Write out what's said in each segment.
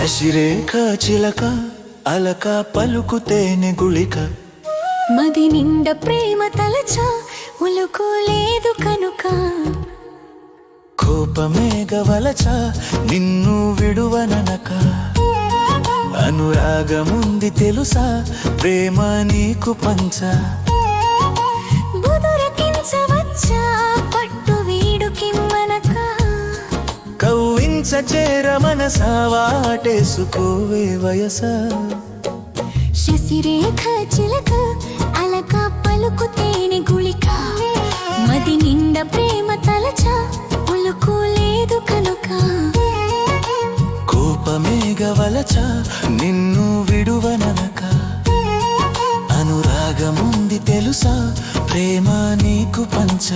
శశిరేఖ చిలక అలక పలుకుతేనె గుళిక మది నిండ ప్రేమ తలచ ఉలుకు లేదు కనుక కోపమేగవలచ నిన్ను విడువననక అనురాగముంది తెలుసా ప్రేమ నీకు పంచ. చేర మనసా వాటేసుకోవే వయస. శశిరేఖ చిలక అలక పలుకు తేనె గుళిక. మది నిండ ప్రేమ తలచ ఉలుకు లేదు కనుక. కోపమేగవలచ నిన్ను విడువననక. అనురాగముంది తెలుసా ప్రేమ నీకు పంచ.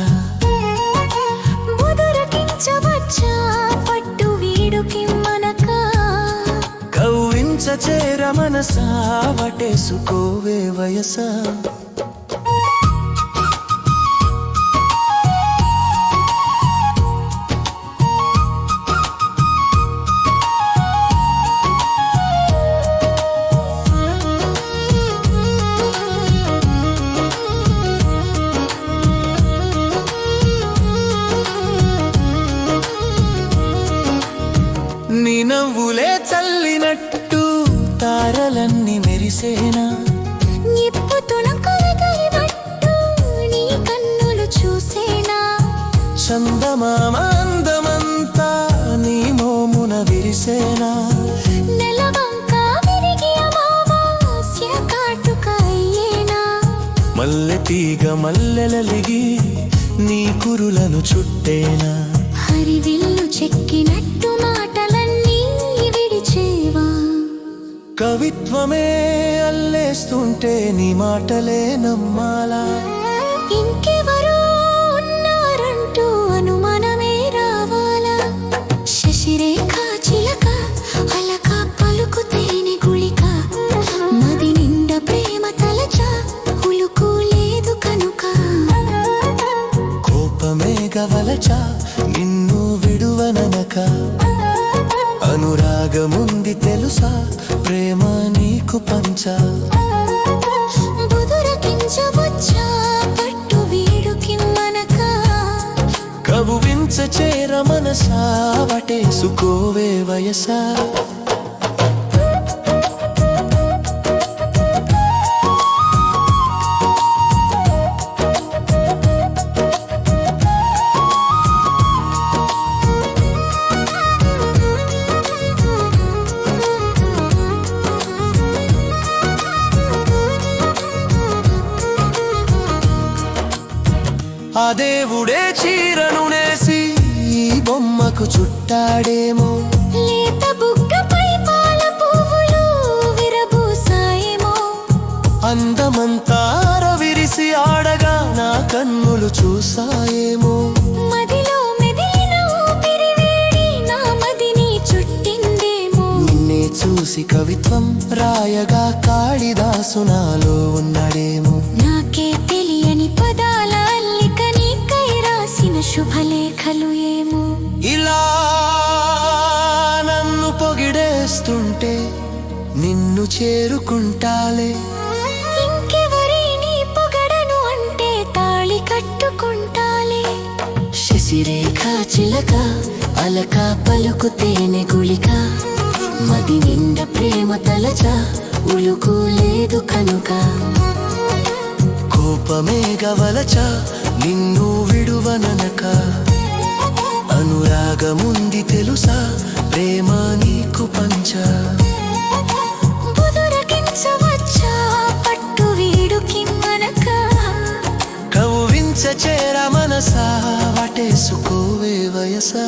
చేర మనసా వటేసుకోవే వయస. తారలన్నీ మెరిసేనా? నిప్పుతున కలగలినట్టు నీ కన్నులు చూసేనా? చందమామ అందమంతా నీ మోమున విరిసేనా? మల్లె తీగ మల్లెలలిగి నీ కురులను చుట్టేనా? హరివిల్లు చెక్కినట్టు విడిచేవా కవిత్వమే అల్లేస్తుంటే నీ మాటలే నమ్మాలా? ఇంకెవరో ఉన్నారంటూ అనుమానమే రావాలా? శశిరేఖ చిలక అలక గుళిక. మది నిండ ప్రేమ తలచ ఉలుకు లేదు కనుక. కోపమే గవలచ అనురాగముంది తెలుసా? ప్రేమ నీకు పంచ? కవువించ చేర మనసా? వటేసుకోవే వయసా? ఆ దేవుడే చీరను నేసి ఈ బొమ్మకు చుట్టాడేమో. లేత బుగ్గపై పాల పువ్వులు విరబూసాయేమో. అందమంతా విరిసి ఆడగా నా కన్నులు చూసాయేమో. మదిలో మెదిలిన ఊపిరి వేడి నా మదిని చుట్టిందేమో. నిన్నే చూసి కవిత్వం రాయగా కాళిదాసు శుభలేఖలు ఏమో? ఇలా నన్ను పొగిడేస్తుంటే నిన్ను చేరుకుంటాలే. ఇంకెవరిని పొగడను అంటే తాళి కట్టుకుంటాలే. శశిరేఖ చిలక అలక పలుకు తేనె గుళిక మది నిండ ప్రేమ తలచ ఉలుకు లేదు కనుక. కోపమే గవలచ నిన్ను విడువననక అనురాగముంది తెలుసా? ప్రేమ నీకు పంచ. చేర మనసా? వటేసుకోవే వయసా?